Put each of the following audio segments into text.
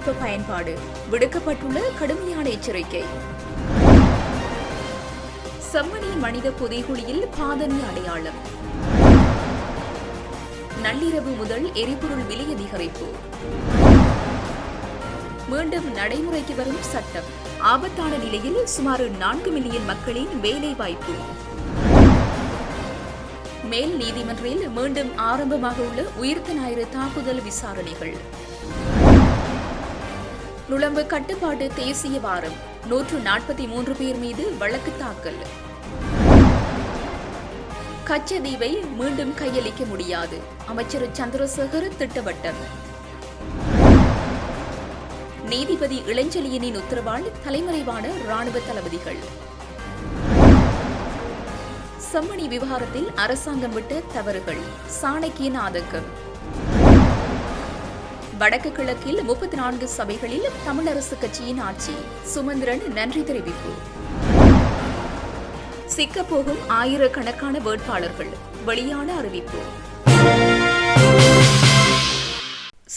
தொழில்நுட்ப பயன்பாடு விடுக்கப்பட்டுள்ள கடுமையான எச்சரிக்கை. செம்மணி மனித புதைகுழியில் பாதணி அடையாளம். நள்ளிரவு முதல் எரிபொருள் விலை அதிகரிப்பு. மீண்டும் நடைமுறைக்கு வரும் சட்டம். ஆபத்தான நிலையில் சுமார் நான்கு மில்லியன் மக்களின் வேலை வாய்ப்பு மேல் நீதிமன்றில் மீண்டும் ஆரம்பமாக உள்ள உயிர்த்த ஞாயிறு தாக்குதல் விசாரணைகள். நுழம்பு கட்டுப்பாடு தேசிய வாரம். நூற்று நாற்பத்தி மூன்று பேர் மீது வழக்கு தாக்கல். கச்சதீவை மீண்டும் கையளிக்க முடியாது. அமைச்சர் சந்திரசேகர் திட்டவட்டம். நீதிபதி இளஞ்சலியனின் உத்தரவால் தலைமறைவான ராணுவ தளபதிகள். செம்மணி விவகாரத்தில் அரசாங்கம் விட்ட தவறுகள். சாணக்கியன் ஆதங்கம். வடக்கு கிழக்கில் முப்பத்தி நான்கு சபைகளில் தமிழரசு கட்சியின் ஆட்சி. சுமந்திரன் நன்றி தெரிவிப்பு. சிக்கப்போகும் ஆயிரக்கணக்கான வேட்பாளர்கள். வெளியான அறிவிப்பு.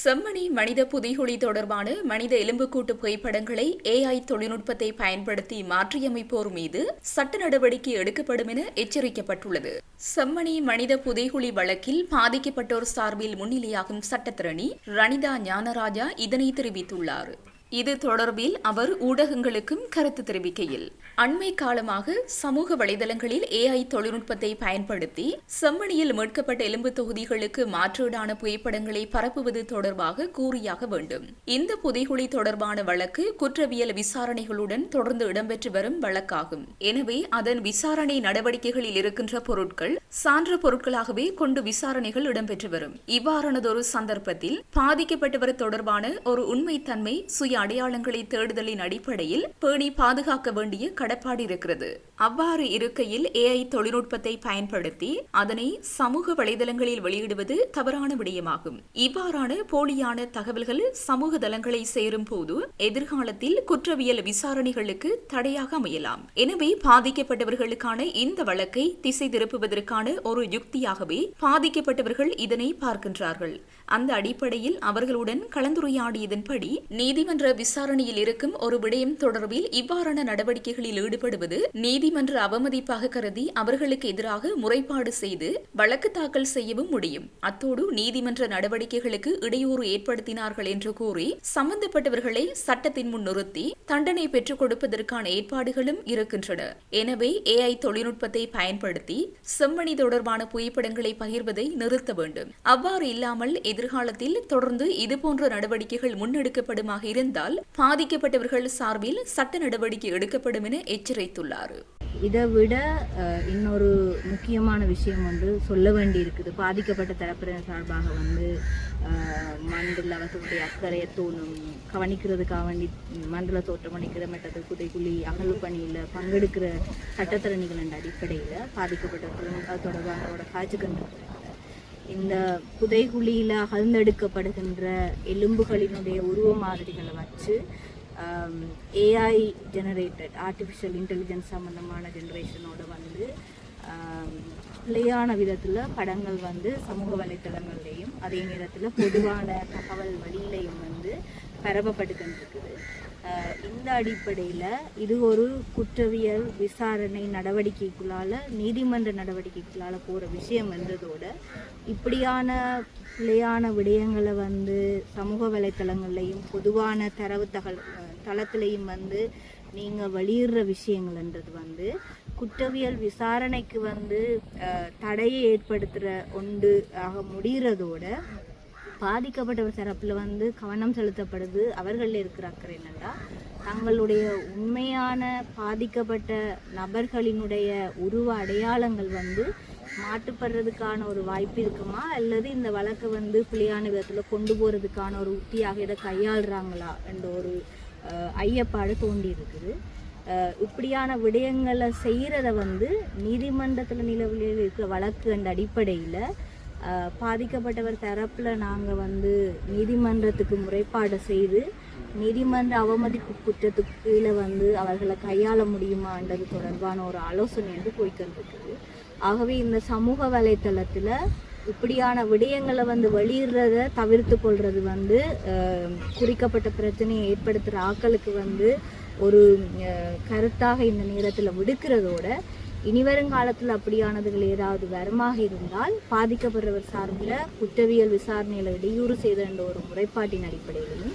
செம்மணி மனித புதைகுழி தொடர்பான மனித எலும்புக்கூட்டு புகைப்படங்களை ஏஐ தொழில்நுட்பத்தை பயன்படுத்தி மாற்றியமைப்போர் மீது சட்ட நடவடிக்கை எடுக்கப்படும் என எச்சரிக்கப்பட்டுள்ளது. செம்மணி மனித புதைகுழி வழக்கில் பாதிக்கப்பட்டோர் சார்பில் முன்னிலையாகும் சட்டத்திரணி ரணிதா ஞானராஜா இதனை தெரிவித்துள்ளார். இது தொடர்பில் அவர் ஊடகங்களுக்கும் கருத்து தெரிவிக்கையில். அண்மை காலமாக சமூக வலைதளங்களில் ஏஐ தொழில்நுட்பத்தை பயன்படுத்தி செம்மணியில் மீட்கப்பட்ட எலும்பு தொகுதிகளுக்கு மாற்றீடான புகைப்படங்களை பரப்புவது தொடர்பாக கூறியாக வேண்டும். இந்த புதைகுழி தொடர்பான வழக்கு குற்றவியல் விசாரணைகளுடன் தொடர்ந்து இடம்பெற்று வரும் வழக்காகும். எனவே அதன் விசாரணை நடவடிக்கைகளில் இருக்கின்ற பொருட்கள் சான்று பொருட்களாகவே கொண்டு விசாரணைகள் இடம்பெற்று வரும். இவ்வாறானதொரு சந்தர்ப்பத்தில் பாதிக்கப்பட்டவர் தொடர்பான ஒரு உண்மைத்தன்மை சுய அடையாளங்களை தேடுதலின் அடிப்படையில் பேணி பாதுகாக்க வேண்டிய கடப்பாடு இருக்கிறது. அவ்வாறு இருக்கையில் ஏஐ தொழில்நுட்பத்தை பயன்படுத்தி அதனை சமூக வலைதளங்களில் வெளியிடுவது தவறான விடயமாகும். இவ்வாறான போலியான தகவல்கள் சமூக தளங்களை சேரும் போது எதிர்காலத்தில் குற்றவியல் விசாரணைகளுக்கு தடையாக அமையலாம். எனவே பாதிக்கப்பட்டவர்களுக்கான இந்த வழக்கை திசை திருப்புவதற்கான ஒரு யுக்தியாகவே பாதிக்கப்பட்டவர்கள் இதனை பார்க்கின்றார்கள். அந்த அடிப்படையில் அவர்களுடன் கலந்துரையாடியதன்படி நீதிமன்ற விசாரணையில் இருக்கும் ஒரு விடயம் தொடர்பில் இவ்வாறான நடவடிக்கைகளில் ஈடுபடுவது நீதிமன்ற அவமதிப்பாக கருதி அவர்களுக்கு எதிராக முறைப்பாடு செய்து வழக்கு தாக்கல் செய்யவும் முடியும். அத்தோடு நீதிமன்ற நடவடிக்கைகளுக்கு இடையூறு ஏற்படுத்தினார்கள் என்று கூறி சம்பந்தப்பட்டவர்களை சட்டத்தின் முன் நிறுத்தி தண்டனை பெற்றுக் கொடுப்பதற்கான ஏற்பாடுகளும் இருக்கின்றன. எனவே ஏஐ தொழில்நுட்பத்தை பயன்படுத்தி செம்மணி தொடர்பான புகைப்படங்களை பகிர்வதை நிறுத்த வேண்டும். அவ்வாறு இல்லாமல் எதிர்காலத்தில் தொடர்ந்து இதுபோன்ற நடவடிக்கைகள் முன்னெடுக்கப்படுமாக இருந்தால் பாதிக்கப்பட்டவர்கள் சார்பில் சட்ட நடவடிக்கை எடுக்கப்படும் என எச்சரித்துள்ளார். இதை விட இன்னொரு முக்கியமான விஷயம் வந்து சொல்ல வேண்டி இருக்குது பாதிக்கப்பட்ட தரப்பினர் சார்பாக வந்து மண்டல அவர்களுடைய அக்கறையை தோணும் கவனிக்கிறதுக்காக வேண்டி மண்டல தோற்றமணிக்கிற மற்றது புதைக்குழி அகழ்வு பணியில் பங்கெடுக்கிற சட்டத்திறனிகள் அடிப்படையில் பாதிக்கப்பட்டவர்களும் அவரோட காட்சி கண்டு இந்த புதைகுழியில் அகழ்ந்தெடுக்கப்படுகின்ற எலும்புகளினுடைய உருவ மாதிரிகளை வச்சு ஏஐ ஜெனரேட்டட் ஆர்டிஃபிஷியல் இன்டெலிஜென்ஸ் சம்மந்தமான ஜென்ரேஷனோட வந்து பிள்ளையான விதத்தில் படங்கள் வந்து சமூக வலைத்தளங்கள்லேயும் அதே நேரத்தில் பொதுவான தகவல் வழியிலையும் வந்து பரப்பப்பட்டுக்கிட்டு இருக்குது. இந்த அடிப்படையில் இது ஒரு குற்றவியல் விசாரணை நடவடிக்கைக்குள்ளால் நீதிமன்ற நடவடிக்கைக்குள்ளால் போகிற விஷயம் என்றதோட இப்படியான பிள்ளையான விடயங்களை வந்து சமூக வலைத்தளங்கள்லையும் பொதுவான தரவு தகவல் தளத்திலையும் வந்து நீங்கள் வெளியிடுற விஷயங்கள்ன்றது வந்து குற்றவியல் விசாரணைக்கு வந்து தடையை ஏற்படுத்துகிற ஒன்று ஆக முடிகிறதோட பாதிக்கப்பட்டவர் தரப்பில் வந்து கவனம் செலுத்தப்படுது. அவர்களில் இருக்கிற அக்கறை என்னன்னா தங்களுடைய உண்மையான பாதிக்கப்பட்ட நபர்களினுடைய உருவ அடையாளங்கள் வந்து மாட்டுப்படுறதுக்கான ஒரு வாய்ப்பு இருக்குமா? அல்லது இந்த வழக்கை வந்து பிழையான விதத்தில் கொண்டு போகிறதுக்கான ஒரு உத்தியாக இதை கையாளுறாங்களா? என்ற ஒரு ஐயப்பாடு தோண்டி இருக்குது இப்படியான விடயங்களை செய்கிறத வந்து நீதிமன்றத்தில் நிலவில் இருக்கிற வழக்கு என்ற அடிப்படையில் பாதிக்கப்பட்டவர் தரப்பில் நாங்கள் வந்து நீதிமன்றத்துக்கு முறைப்பாடு செய்து நீதிமன்ற அவமதிப்பு குற்றத்துக்கு கீழே வந்து அவர்களை கையாள முடியுமான்றது தொடர்பான ஒரு ஆலோசனை வந்து போய்க்கிட்டு இருக்குது ஆகவே இந்த சமூக வலைத்தளத்தில் இப்படியான விடயங்களை வந்து வெளியிடுறத தவிர்த்து கொள்வது வந்து குறிக்கப்பட்ட பிரச்சனையை ஏற்படுத்துகிற ஆக்களுக்கு வந்து ஒரு கருத்தாக இந்த நேரத்தில் விடுக்கிறதோட இனி வருங்காலத்தில் அப்படியானதுகள் ஏதாவது வரமாக இருந்தால் பாதிக்கப்படுறவர் சார்பில் குற்றவியல் விசாரணையில் இடையூறு செய்த என்ற ஒரு முறைப்பாட்டின் அடிப்படையிலையும்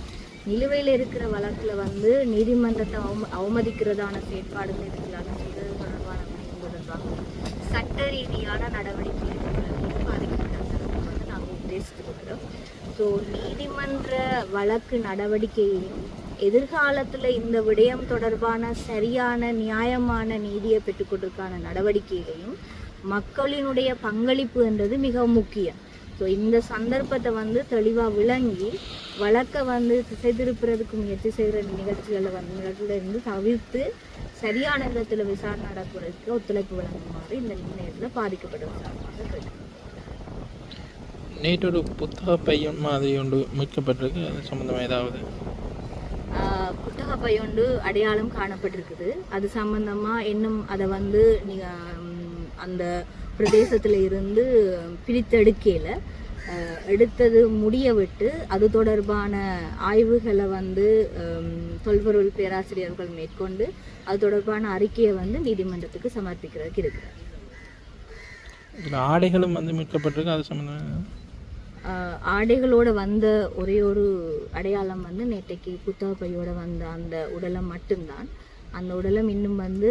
நிலுவையில் இருக்கிற வழக்கில் வந்து நீதிமன்றத்தை அவம அவமதிக்கிறதான செயற்பாடுகள் இருக்கிறாங்க செய்தது தொடர்பான தொடர்பாக சட்ட ரீதியான நடவடிக்கை பாதிக்கப்பட்டவர்களுக்கு வந்து நாங்கள் உத்தேசித்து கொள்கிறோம். ஸோ நீதிமன்ற வழக்கு நடவடிக்கையையும் எதிர்காலத்தில் இந்த விடயம் தொடர்பான சரியான நியாயமான நீதியை பெற்றுக்கொண்டிருக்கான நடவடிக்கையிலையும் மக்களினுடைய பங்களிப்பு என்றது மிக முக்கியம். ஸோ இந்த சந்தர்ப்பத்தை வந்து தெளிவாக விளங்கி வழக்கை வந்து திசை திருப்புறதுக்கு முயற்சி செய்கிற நிகழ்ச்சிகளை வந்து நிகழ்ச்சியிலிருந்து தவிர்த்து சரியான விதத்தில் விசாரணை நடக்கிறதுக்கு ஒத்துழைப்பு வழங்குமாறு இந்த நேரத்தில் பாதிக்கப்பட்ட நேற்று ஒரு புத்தக பையன் மாதிரி ஒன்று மீட்கப்பட்டிருக்கு. அது சம்மந்தமாக ஏதாவது ஆஹ் புத்தக அடையாளம் காணப்பட்டிருக்குது. அது சம்பந்தமா இன்னும் அதை வந்து நீங்க அந்த பிரதேசத்துல இருந்து பிரித்தெடுக்கையில எடுத்தது முடிய விட்டு அது தொடர்பான ஆய்வுகளை வந்து தொல்பொருள் பேராசிரியர்கள் மேற்கொண்டு அது தொடர்பான அறிக்கையை வந்து நீதிமன்றத்துக்கு சமர்ப்பிக்கிறதுக்கு இருக்கிறார். ஆடைகளும் வந்து மீட்கப்பட்டிருக்கு. அது சம்மந்தமாக ஆடைகளோட வந்த ஒரே ஒரு அடையாளம் வந்து நேற்றைக்கு புத்தக பையோட வந்த அந்த உடலம் மட்டும்தான். அந்த உடலம் இன்னும் வந்து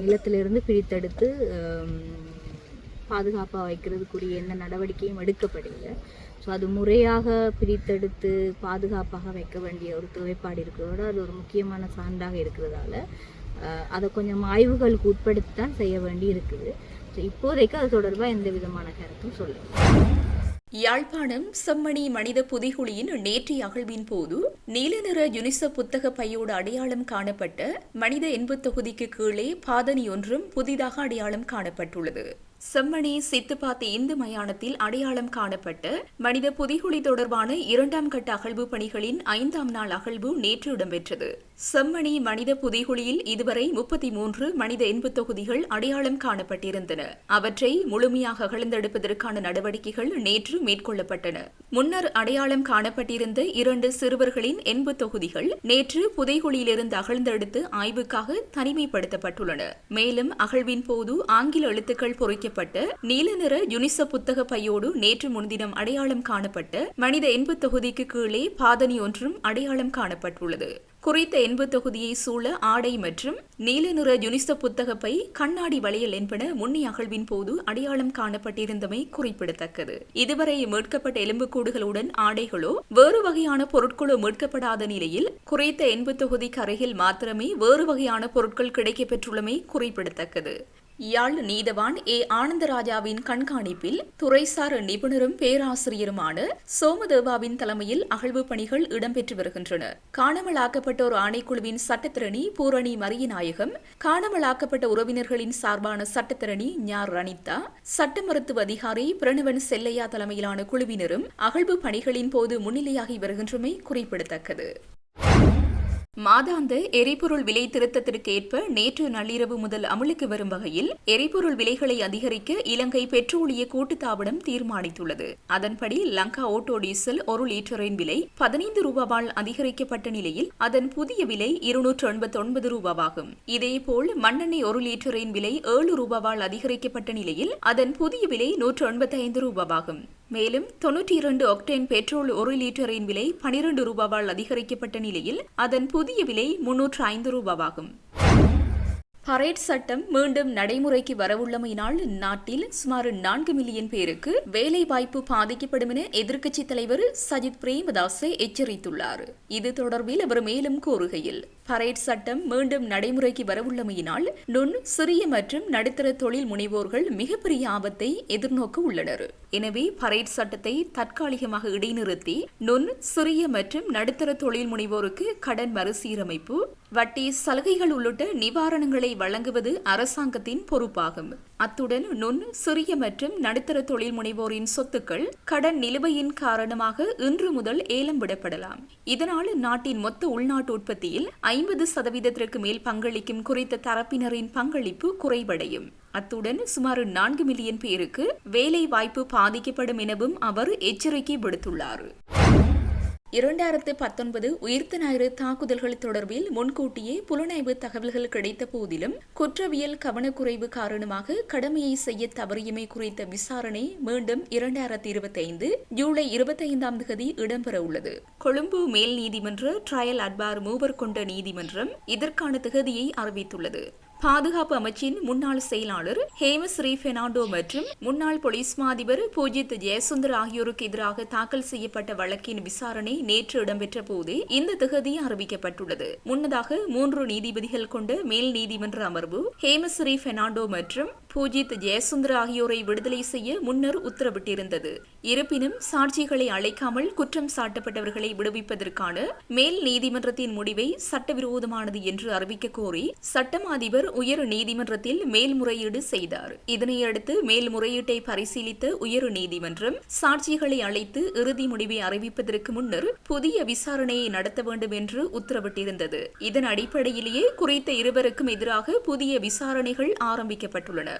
நிலத்திலிருந்து பிரித்தெடுத்து பாதுகாப்பாக வைக்கிறதுக்குரிய எந்த நடவடிக்கையும் எடுக்கப்படலை ஸோ அது முறையாக பிரித்தெடுத்து பாதுகாப்பாக வைக்க வேண்டிய ஒரு தேவைப்பாடு இருக்கிறதோட அது ஒரு முக்கியமான சான்றாக இருக்கிறதால அதை கொஞ்சம் ஆய்வுகளுக்கு உட்படுத்தி தான் செய்ய வேண்டி இருக்குது ஸோ இப்போதைக்கு அது தொடர்பாக எந்த விதமான கருத்தும் சொல்லுங்கள் யாழ்ப்பாணம் செம்மணி மனித புதிகுழியின் நேற்றைய அகழ்வின் போது நீல நிற யுனிசெப் புத்தக பையோடு அடையாளம் காணப்பட்ட மனித எண்பு தொகுதிக்கு கீழே பாதனி ஒன்றும் புதிதாக அடையாளம் காணப்பட்டுள்ளது. செம்மணி சித்துப்பாத்தி இந்து மயானத்தில் அடையாளம் காணப்பட்ட மனித புதிகுழி தொடர்பான இரண்டாம் கட்ட அகழ்வு பணிகளின் ஐந்தாம் நாள் அகழ்வு நேற்று இடம்பெற்றது. செம்மணி மனித புதைகுழியில் இதுவரை முப்பத்தி மூன்று மனித எண்பு தொகுதிகள் அடையாளம் காணப்பட்டிருந்தன. அவற்றை முழுமையாக அகழ்ந்தெடுப்பதற்கான நடவடிக்கைகள் நேற்று மேற்கொள்ளப்பட்டன. முன்னர் அடையாளம் காணப்பட்டிருந்த இரண்டு சிறுவர்களின் எண்பு தொகுதிகள் நேற்று புதைகுழியிலிருந்து அகழ்ந்தெடுத்து ஆய்வுக்காக தனிமைப்படுத்தப்பட்டுள்ளன. மேலும் அகழ்வின் போது ஆங்கில எழுத்துக்கள் பொறிக்கப்பட்ட நீல நிற யுனிச புத்தக பையோடு நேற்று முன்தினம் அடையாளம் காணப்பட்ட மனித எண்பு தொகுதிக்கு கீழே பாதணி ஒன்றும் அடையாளம் காணப்பட்டுள்ளது. குறித்த எண்பு தொகுதியை சூழ ஆடை மற்றும் நீல நிற யுனிசெப் புத்தகப்பை கண்ணாடி வளையல் என்பன முன்னி அகழ்வின் போது அடையாளம் காணப்பட்டிருந்தமை குறிப்பிடத்தக்கது. இதுவரை மீட்கப்பட்ட எலும்புக்கூடுகளுடன் ஆடைகளோ வேறு வகையான பொருட்களோ மீட்கப்படாத நிலையில் குறித்த எண்பு தொகுதிக்கு அருகில் மாத்திரமே வேறு வகையான பொருட்கள் கிடைக்கப்பெற்றுள்ளமை குறிப்பிடத்தக்கது. யாழ் நீதவான் ஏ ஆனந்தராஜாவின் கண்காணிப்பில் துறைசார் நிபுணரும் பேராசிரியருமான சோமதேவாவின் தலைமையில் அகழ்வு பணிகள் இடம்பெற்று வருகின்றன. காணாமலாக்கப்பட்டோர் ஆணைக்குழுவின் சட்டத்திரணி பூரணி மரியநாயகம் காணாமலாக்கப்பட்ட உறவினர்களின் சார்பான சட்டத்திரணி ஞார் ரணிதா சட்ட மருத்துவ அதிகாரி பிரணவன் செல்லையா தலைமையிலான குழுவினரும் அகழ்வு பணிகளின் போது முன்னிலையாகி வருகின்றமை குறிப்பிடத்தக்கது. மாதாந்த எரிபொருள் விலை திருத்தத்திற்கு ஏற்ப நேற்று நள்ளிரவு முதல் அமலுக்கு வரும் வகையில் எரிபொருள் விலைகளை அதிகரிக்க இலங்கை பெட்ரோலிய கூட்டுத்தாபனம் தீர்மானித்துள்ளது. அதன்படி லங்கா ஓட்டோ டீசல் ஒரு லீட்டரின் விலை பதினைந்து ரூபாவால் அதிகரிக்கப்பட்ட நிலையில் அதன் புதிய விலை இருநூற்று எண்பத்தி ஒன்பது ரூபாவாகும். இதேபோல் மண்ணெண்ணெய் ஒரு லீட்டரின் விலை ஏழு ரூபாவால் அதிகரிக்கப்பட்ட நிலையில் அதன் புதிய விலை நூற்று எண்பத்தி ஐந்து ரூபாவாகும். மேலும் தொன்னூற்றி இரண்டு ஒக்டேன் பெட்ரோல் ஒரு லிட்டரின் விலை பனிரெண்டு ரூபாவால் அதிகரிக்கப்பட்ட நிலையில் அதன் புதிய விலை முன்னூற்று ஐந்து ரூபாவாகும். பரேட் சட்டம் மீண்டும் நடைமுறைக்கு வரவுள்ளமையினால் நாட்டில் சுமார் நான்கு மில்லியன் பேருக்கு வேலை வாய்ப்பு பாதிக்கப்படும் என எதிர்க்கட்சித் தலைவர் சஜித் பிரேமதாசே எச்சரித்துள்ளார். இது தொடர்பில் அவர் மேலும் கூறுகையில் பரேட் சட்டம் மீண்டும் நடைமுறைக்கு வரவுள்ளமையினால் நுண் சிறிய மற்றும் நடுத்தர தொழில் முனைவோர்கள் மிகப்பெரிய ஆபத்தை எதிர்நோக்க உள்ளனர். எனவே பரேட் சட்டத்தை தற்காலிகமாக இடைநிறுத்தி நுண் சிறிய மற்றும் நடுத்தர தொழில் முனைவோருக்கு கடன் மறுசீரமைப்பு வட்டி சலுகைகள் உள்ளிட்ட நிவாரணங்களை வழங்குவது அரசாங்கத்தின் பொறுப்பாகும். அத்துடன் நுண் சிறிய மற்றும் நடுத்தர தொழில் முனைவோரின் சொத்துக்கள் கடன் நிலுவையின் காரணமாக இன்று முதல் ஏலம் விடப்படலாம். இதனால் நாட்டின் மொத்த உள்நாட்டு உற்பத்தியில் ஐம்பது சதவீதத்திற்கு மேல் பங்களிக்கும் குறித்த தரப்பினரின் பங்களிப்பு குறைவடையும். அத்துடன் சுமார் நான்கு மில்லியன் பேருக்கு வேலை வாய்ப்பு பாதிக்கப்படும் எனவும் அவர் எச்சரிக்கை விடுத்துள்ளார். இரண்டாயிரத்து பத்தொன்பது உயிர்த்த ஞாயிறு தாக்குதல்கள் தொடர்பில் முன்கூட்டியே புலனாய்வு தகவல்கள் கிடைத்த போதிலும் குற்றவியல் கவனக்குறைவு காரணமாக கடமையை செய்ய தவறியமை குறித்த விசாரணை மீண்டும் இரண்டாயிரத்து இருபத்தைந்து ஜூலை இருபத்தைந்தாம் தேதி இடம்பெற உள்ளது கொழும்பு மேல் நீதிமன்ற ட்ரையல் அட்பார் மூவர் கொண்ட நீதிமன்றம் இதற்கான தகுதியை அறிவித்துள்ளது. பாதுகாப்பு அமைச்சின் முன்னாள் செயலாளர் ஹேமஸ்ரீ பெர்னாண்டோ மற்றும் முன்னாள் போலீஸ் மாதிபர் பூஜித் ஜெயசுந்தர் ஆகியோருக்கு எதிராக தாக்கல் செய்யப்பட்ட வழக்கின் விசாரணை நேற்று இடம்பெற்ற போதே இந்த திகதி அறிவிக்கப்பட்டுள்ளது. முன்னதாக மூன்று நீதிபதிகள் கொண்ட மேல் நீதிமன்ற அமர்வு ஹேமஸ்ரீ பெர்னாண்டோ மற்றும் பூஜித் ஜெயசுந்தர் ஆகியோரை விடுதலை செய்ய முன்னர் உத்தரவிட்டிருந்தது. இருப்பினும் சாட்சிகளை அழைக்காமல் குற்றம் சாட்டப்பட்டவர்களை விடுவிப்பதற்கான மேல் நீதிமன்றத்தின் முடிவை சட்டவிரோதமானது என்று அறிவிக்க கோரி சட்டம் அதிபர் உயர் நீதிமன்றத்தில் மேல்முறையீடு செய்தார். இதனையடுத்து மேல்முறையீட்டை பரிசீலித்த உயர் நீதிமன்றம் சாட்சிகளை அழைத்து இறுதி முடிவை அறிவிப்பதற்கு முன்னர் புதிய விசாரணையை நடத்த வேண்டும் என்று உத்தரவிட்டிருந்தது. இதன் அடிப்படையிலேயே குறித்த இருவருக்கும் எதிராக புதிய விசாரணைகள் ஆரம்பிக்கப்பட்டுள்ளன.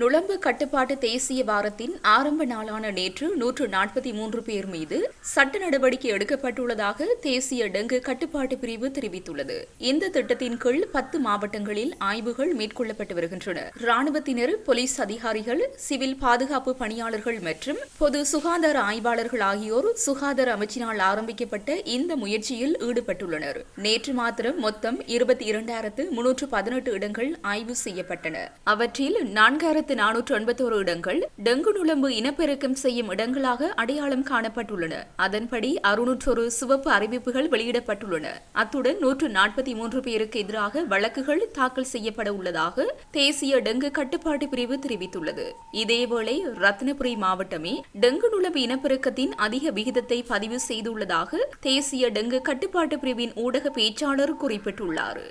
நுழம்பு கட்டுப்பாட்டு தேசிய வாரத்தின் ஆரம்ப நாளான நேற்று நூற்று நாற்பத்தி மூன்று பேர் மீது சட்ட நடவடிக்கை எடுக்கப்பட்டுள்ளதாக தேசிய டெங்கு கட்டுப்பாட்டு பிரிவு தெரிவித்துள்ளது. இந்த திட்டத்தின் கீழ் பத்து மாவட்டங்களில் ஆய்வுகள் மேற்கொள்ளப்பட்டு வருகின்றன. ராணுவத்தினர் போலீஸ் அதிகாரிகள் சிவில் பாதுகாப்பு பணியாளர்கள் மற்றும் பொது சுகாதார ஆய்வாளர்கள் ஆகியோர் சுகாதார அமைச்சினால் ஆரம்பிக்கப்பட்ட இந்த முயற்சியில் ஈடுபட்டுள்ளனர். நேற்று மாத்திரம் மொத்தம் இருபத்தி இரண்டாயிரத்து முன்னூற்று பதினெட்டு இடங்கள் ஆய்வு செய்யப்பட்டன. அவற்றில் நான்காயிரத்து ஆயிரத்து நானூற்று எண்பத்தோரு இடங்கள் டெங்கு நுழம்பு இனப்பெருக்கம் செய்யும் இடங்களாக அடையாளம் காணப்பட்டுள்ளன. அதன்படி அறுநூற்றொரு சிவப்பு அறிவிப்புகள் வெளியிடப்பட்டுள்ளன. அத்துடன் நூற்று நாற்பத்தி மூன்று பேருக்கு எதிராக வழக்குகள் தாக்கல் செய்யப்பட உள்ளதாக தேசிய டெங்கு கட்டுப்பாட்டு பிரிவு தெரிவித்துள்ளது. இதேவேளை ரத்னபுரி மாவட்டமே டெங்கு நுழம்பு இனப்பெருக்கத்தின் அதிக விகிதத்தை பதிவு செய்துள்ளதாக தேசிய டெங்கு கட்டுப்பாட்டு பிரிவின் ஊடக பேச்சாளர் குறிப்பிட்டுள்ளார்.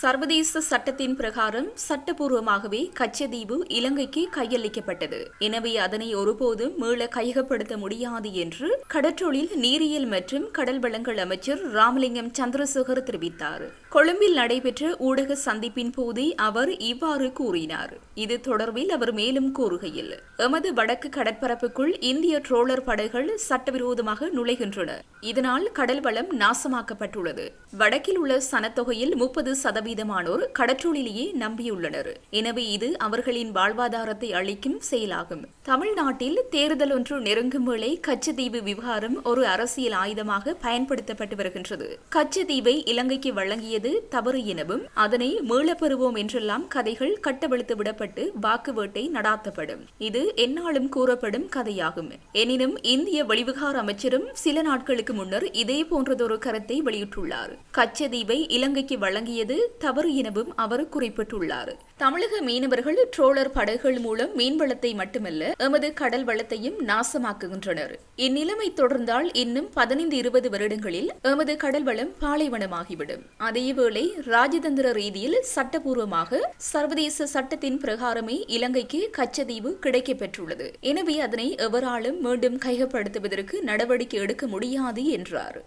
சர்வதேச சட்டத்தின் பிரகாரம் சட்டபூர்வமாகவே கச்சதீவு இலங்கைக்கு கையளிக்கப்பட்டது. எனவே அதனை ஒருபோதும் மீள கையகப்படுத்த முடியாது என்று கடற்றொழில் நீரியல் மற்றும் கடல் வளங்கள் அமைச்சர் ராமலிங்கம் சந்திரசேகர் தெரிவித்தார். கொழும்பில் நடைபெற்ற ஊடக சந்திப்பின் போதே அவர் இவ்வாறு கூறினார். இது தொடர்பில் அவர் மேலும் கூறுகையில் எமது வடக்கு கடற்பரப்புக்குள் இந்திய ட்ரோலர் படைகள் சட்டவிரோதமாக நுழைகின்றன. இதனால் கடல் வளம் நாசமாக்கப்பட்டுள்ளது. வடக்கில் உள்ள சனத்தொகையில் முப்பது சதவீதமானோர் கடற்றொழிலேயே நம்பியுள்ளனர். எனவே இது அவர்களின் வாழ்வாதாரத்தை அளிக்கும் செயலாகும். தமிழ்நாட்டில் தேர்தல் ஒன்று நெருங்கும் வேளை கச்சத்தீவு விவகாரம் ஒரு அரசியல் ஆயுதமாக பயன்படுத்தப்பட்டு வருகின்றது. கச்சத்தீவை இலங்கைக்கு வழங்கிய வழங்கியது தவறு எனவும் அதனை மீளப்பெறுவோம் என்றெல்லாம் கதைகள் கட்டவிழ்த்து விடப்பட்டு வாக்கு வேட்டை நடாத்தப்படும். இது எந்நாளும் கூறப்படும் கதையாகும். எனினும் இந்திய வெளிவிகார அமைச்சரும் சில நாட்களுக்கு முன்னர் இதே போன்றதொரு கருத்தை வெளியிட்டுள்ளார். கச்சதீவை இலங்கைக்கு வழங்கியது தவறு எனவும் அவர் குறிப்பிட்டுள்ளார். தமிழக மீனவர்கள் ட்ரோலர் படகுகள் மூலம் மீன்வளத்தை மட்டுமல்ல எமது கடல் வளத்தையும் நாசமாக்குகின்றனர். இந்நிலைமை தொடர்ந்தால் இன்னும் பதினைந்து இருபது வருடங்களில் எமது கடல் வளம் பாலைவனமாகிவிடும். அதேவேளை ராஜதந்திர ரீதியில் சட்டபூர்வமாக சர்வதேச சட்டத்தின் பிரகாரமே இலங்கைக்கு கச்சதீவு கிடைக்கப்பெற்றுள்ளது. எனவே அதனை எவராலும் மீண்டும் கையகப்படுத்துவதற்கு நடவடிக்கை எடுக்க முடியாது என்றார்.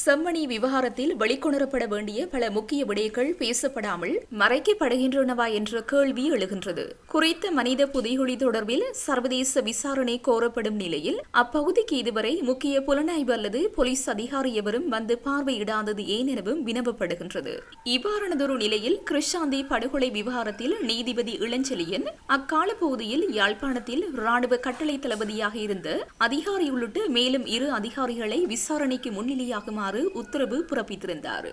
செம்மணி விவகாரத்தில் வெளிக்கொணரப்பட வேண்டிய பல முக்கிய விடயங்கள் பேசப்படாமல் மறைக்கப்படுகின்றனவா என்ற கேள்வி எழுகின்றது. குறித்த மனித புதைகுழி தொடர்பில் சர்வதேச விசாரணை கோரப்படும் நிலையில் அப்பகுதிக்கு இதுவரை முக்கிய புலனாய்வு அல்லது போலீஸ் அதிகாரி எவரும் வந்து பார்வையிடாதது ஏன் எனவும் வினவப்படுகின்றது. இவ்வாறானதொரு நிலையில் கிருஷாந்தி படுகொலை விவகாரத்தில் நீதிபதி இளஞ்செலியன் அக்கால பகுதியில் யாழ்ப்பாணத்தில் ராணுவ கட்டளை தளபதியாக இருந்த அதிகாரி உள்ளிட்ட மேலும் இரு அதிகாரிகளை விசாரணைக்கு முன்னிலையாகுமாறு உத்தரவு பிறப்பித்திருந்தார்.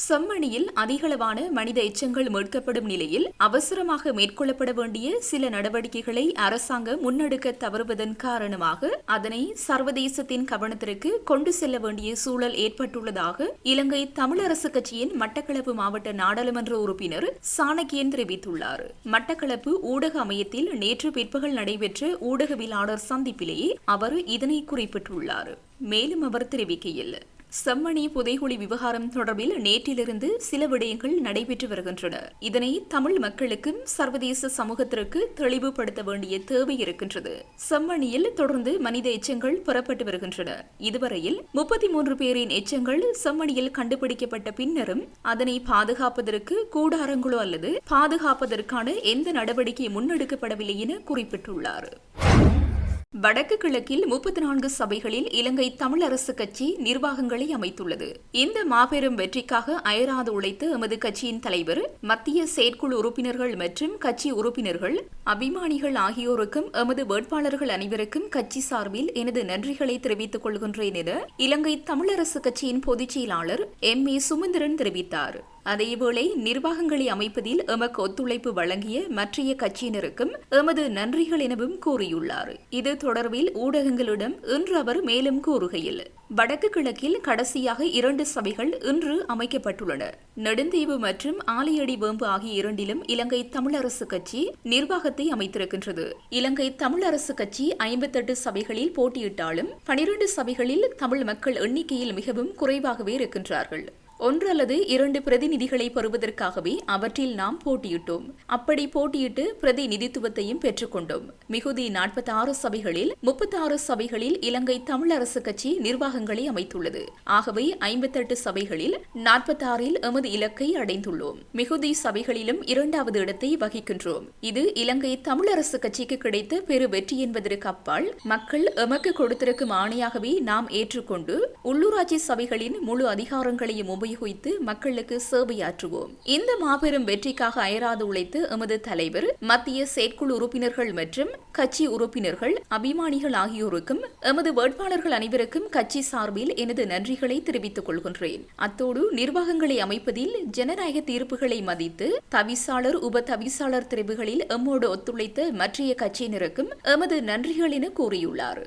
செம்மணியில் அதிகளவான மனித எச்சங்கள் மீட்கப்படும் நிலையில் அவசரமாக மேற்கொள்ளப்பட வேண்டிய சில நடவடிக்கைகளை அரசாங்கம் முன்னெடுக்க தவறுவதன் காரணமாக அதனை சர்வதேசத்தின் கவனத்திற்கு கொண்டு செல்ல வேண்டிய சூழல் ஏற்பட்டுள்ளதாக இலங்கை தமிழரசு கட்சியின் மட்டக்களப்பு மாவட்ட நாடாளுமன்ற உறுப்பினர் சாணக்கியன் தெரிவித்துள்ளார். மட்டக்களப்பு ஊடக அமையத்தில் நேற்று பிற்பகல் நடைபெற்ற ஊடகவியலாளர் சந்திப்பிலேயே அவர் இதனை குறிப்பிட்டுள்ளார். மேலும் அவர் தெரிவிக்கையில் செம்மணி புதைகுழி விவகாரம் தொடர்பில் நேற்றிலிருந்து சில விடயங்கள் நடைபெற்று வருகின்றன. இதனை தமிழ் மக்களுக்கும் சர்வதேச சமூகத்திற்கு தெளிவுபடுத்த வேண்டிய தேவை இருக்கின்றது. செம்மணியில் தொடர்ந்து மனித எச்சங்கள் பெறப்பட்டு வருகின்றன. இதுவரையில் முப்பத்தி மூன்று பேரின் எச்சங்கள் செம்மணியில் கண்டுபிடிக்கப்பட்ட பின்னரும் அதனை பாதுகாப்பதற்கு கூடாரங்களோ அல்லது பாதுகாப்பதற்கான எந்த நடவடிக்கை முன்னெடுக்கப்படவில்லை என குறிப்பிட்டுள்ளார். வடக்கு கிழக்கில் முப்பத்தி நான்கு சபைகளில் இலங்கை தமிழரசு கட்சி நிர்வாகங்களை அமைத்துள்ளது. இந்த மாபெரும் வெற்றிக்காக அயராது உழைத்து எமது கட்சியின் தலைவர் மத்திய செயற்குழு உறுப்பினர்கள் மற்றும் கட்சி உறுப்பினர்கள் அபிமானிகள் ஆகியோருக்கும் எமது வேட்பாளர்கள் அனைவருக்கும் கட்சி சார்பில் எனது நன்றிகளை தெரிவித்துக் கொள்கின்றேன் என இலங்கை தமிழரசு கட்சியின் பொதுச் செயலாளர் எம் ஏ சுமந்திரன் தெரிவித்தார். அதேவேளை நிர்வாகங்களை அமைப்பதில் எமக்கு ஒத்துழைப்பு வழங்கிய மற்றைய கட்சியினருக்கும் எமது நன்றிகள் எனவும் கூறியுள்ளார். இது தொடர்பில் ஊடகங்களிடம் இன்று அவர் மேலும் கூறுகையில் வடக்கு கிழக்கில் கடைசியாக இரண்டு சபைகள் இன்று அமைக்கப்பட்டுள்ளன. நெடுந்தீவு மற்றும் ஆலையடி வேம்பு ஆகிய இரண்டிலும் இலங்கை தமிழரசு கட்சி நிர்வாகத்தை அமைத்திருக்கின்றது. இலங்கை தமிழரசு கட்சி ஐம்பத்தெட்டு சபைகளில் போட்டியிட்டாலும் பனிரெண்டு சபைகளில் தமிழ் மக்கள் எண்ணிக்கையில் மிகவும் குறைவாகவே இருக்கின்றார்கள். ஒன்று அல்லது இரண்டு பிரதிநிதிகளை பெறுவதற்காகவே அவற்றில் நாம் போட்டியிட்டோம். அப்படி போட்டியிட்டு பிரதிநிதித்துவத்தையும் பெற்றுக்கொண்டோம். மிகுதி நாற்பத்தி ஆறு சபைகளில் முப்பத்தி ஆறு சபைகளில் இலங்கை தமிழரசு கட்சி நிர்வாகங்களை அமைத்துள்ளது. ஆகவே ஐம்பத்தெட்டு சபைகளில் நாற்பத்தி ஆறில் எமது இலக்கை அடைந்துள்ளோம். மிகுதி சபைகளிலும் இரண்டாவது இடத்தை வகிக்கின்றோம். இது இலங்கை தமிழரசு கட்சிக்கு கிடைத்த பெரு வெற்றி என்பதற்கு அப்பால் மக்கள் எமக்கு கொடுத்திருக்கும் ஆணையாகவே நாம் ஏற்றுக்கொண்டு உள்ளூராட்சி சபைகளின் முழு அதிகாரங்களையும் உபயோகித்து மக்களுக்கு சேவையாற்றுவோம். இந்த மாபெரும் வெற்றிக்காக அயராது உழைத்து எமது தலைவர் மத்திய செயற்குழு உறுப்பினர்கள் மற்றும் கட்சி உறுப்பினர்கள் அபிமானிகள் ஆகியோருக்கும் எமது வேட்பாளர்கள் அனைவருக்கும் கட்சி சார்பில் எனது நன்றிகளை தெரிவித்துக் கொள்கின்றேன். அத்தோடு நிர்வாகங்களை அமைப்பதில் ஜனநாயக தீர்ப்புகளை மதித்து தவிசாளர் உப தவிசாளர் தெரிவுகளில் எம்மோடு ஒத்துழைத்த மற்றைய கட்சியினருக்கும் எமது நன்றிகள் என கூறியுள்ளார்.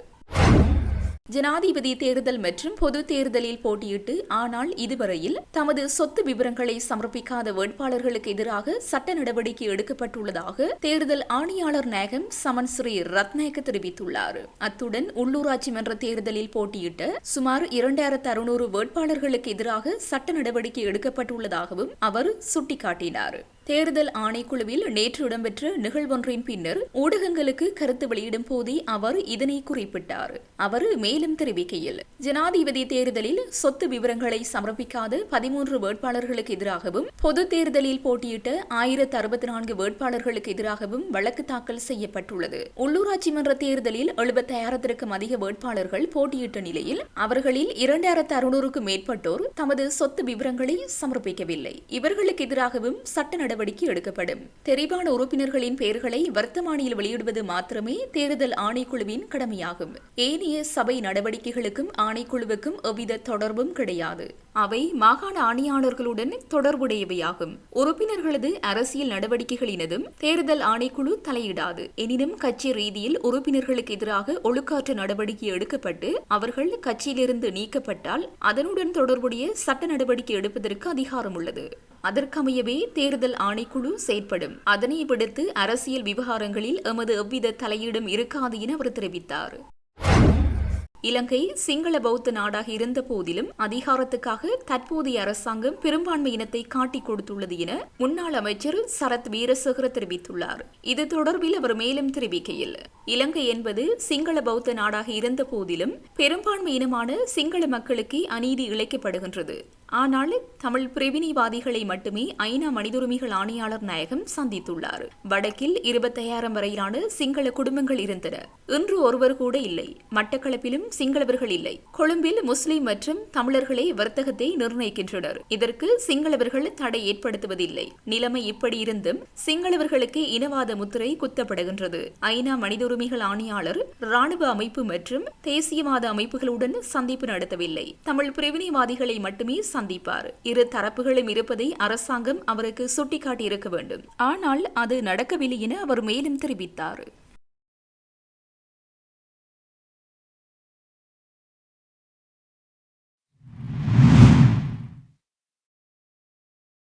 ஜனாதிபதி தேர்தல் மற்றும் பொது தேர்தலில் போட்டியிட்டு ஆனால் இதுவரையில் தமது சொத்து விவரங்களை சமர்ப்பிக்காத வேட்பாளர்களுக்கு எதிராக சட்ட நடவடிக்கை எடுக்கப்பட்டுள்ளதாக தேர்தல் ஆணையாளர் நாயகம் சமன் ஸ்ரீ ரத்நாயக்க தெரிவித்துள்ளார். அத்துடன் உள்ளூராட்சி மன்ற தேர்தலில் போட்டியிட்ட சுமார் இரண்டாயிரத்து அறுநூறு வேட்பாளர்களுக்கு எதிராக சட்ட நடவடிக்கை எடுக்கப்பட்டுள்ளதாகவும் அவர் சுட்டிக்காட்டினார். தேர்தல் ஆணைக்குழுவில் நேற்று இடம்பெற்ற நிகழ்வொன்றின் பின்னர் ஊடகங்களுக்கு கருத்து வெளியிடும் போதே அவர் இதனை குறிப்பிட்டார். அவர் மேலும் தெரிவிக்கையில் ஜனாதிபதி தேர்தலில் சொத்து விவரங்களை சமர்ப்பிக்காத பதிமூன்று வேட்பாளர்களுக்கு எதிராகவும் பொது தேர்தலில் போட்டியிட்ட ஆயிரத்து அறுபத்தி நான்கு வேட்பாளர்களுக்கு எதிராகவும் வழக்கு தாக்கல் செய்யப்பட்டுள்ளது. உள்ளூராட்சி மன்ற தேர்தலில் எழுபத்தாயிரத்திற்கும் அதிக வேட்பாளர்கள் போட்டியிட்ட நிலையில் அவர்களில் இரண்டாயிரத்து அறுநூறுக்கும் மேற்பட்டோர் தமது சொத்து விவரங்களை சமர்ப்பிக்கவில்லை. இவர்களுக்கு எதிராகவும் சட்ட நடவடிக்கை எடுக்கப்படும். தெரிவான உறுப்பினர்களின் பெயர்களை வர்த்தமானியில் வெளியிடுவது மாத்திரமே தேர்தல் ஆணைக்குழுவின் கடமையாகும். ஏனைய சபை நடவடிக்கைகளுக்கும் ஆணைக்குழுவுக்கும் எவ்வித தொடர்பும் கிடையாது. அவை மாகாண ஆணையாளர்களுடன் தொடர்புடையவையாகும். உறுப்பினர்களது அரசியல் நடவடிக்கைகளினதும் தேர்தல் ஆணைக்குழு தலையிடாது. எனினும் கட்சி ரீதியில் உறுப்பினர்களுக்கு எதிராக ஒழுக்காற்று நடவடிக்கை எடுக்கப்பட்டு அவர்கள் கட்சியிலிருந்து நீக்கப்பட்டால் அதனுடன் தொடர்புடைய சட்ட நடவடிக்கை எடுப்பதற்கு அதிகாரம் உள்ளது அதற்கமையவே தேர்தல் ஆணைக்குழு செயற்படும். அதனை விடுத்து அரசியல் விவகாரங்களில் எமது எவ்வித தலையீடும் இருக்காது என அவர் தெரிவித்தார். இலங்கை சிங்கள பௌத்த நாடாக இருந்த போதிலும் அதிகாரத்துக்காக தற்போதைய அரசாங்கம் பெரும்பான்மை இனத்தை காட்டிக் கொடுத்துள்ளது என முன்னாள் அமைச்சர் சரத் வீரசேகர தெரிவித்துள்ளார். இது தொடர்பில் அவர் மேலும் தெரிவிக்கையில் இலங்கை என்பது சிங்கள பௌத்த நாடாக இருந்த போதிலும் பெரும்பான்மை இனமான சிங்கள மக்களுக்கு அநீதி இழைக்கப்படுகின்றது. ஆனால் தமிழ் பிரிவினைவாதிகளை மட்டுமே ஐநா மனிதுரிமைகள் ஆணையாளர் நாயகம் சந்தித்துள்ளார். வடக்கில் இருபத்தையாயிரம் வரையிலான சிங்கள குடும்பங்கள் இருந்தன. இன்று ஒருவர் கூட இல்லை. மட்டக்களப்பிலும் சிங்களவர்கள் இல்லை. கொழும்பில் முஸ்லிம் மற்றும் தமிழர்களே வர்த்தகத்தை நிர்ணயிக்கின்றனர். இதற்கு சிங்களவர்கள் தடை ஏற்படுத்துவதில்லை. நிலைமை இப்படி இருந்தும் சிங்களவர்களுக்கு இனவாத முத்திரை குத்தப்படுகின்றது. ஐநா மனித உரிமைகள் ஆணையாளர் ராணுவ அமைப்பு மற்றும் தேசியவாத அமைப்புகளுடன் சந்திப்பு நடத்தவில்லை. தமிழ் பிரிவினைவாதிகளை மட்டுமே சந்திப்பார். இரு தரப்புகளும் இருப்பதை அரசாங்கம் அவருக்கு சுட்டிக்காட்டியிருக்க வேண்டும். ஆனால் அது நடக்கவில்லை என அவர் மேலும் தெரிவித்தார்.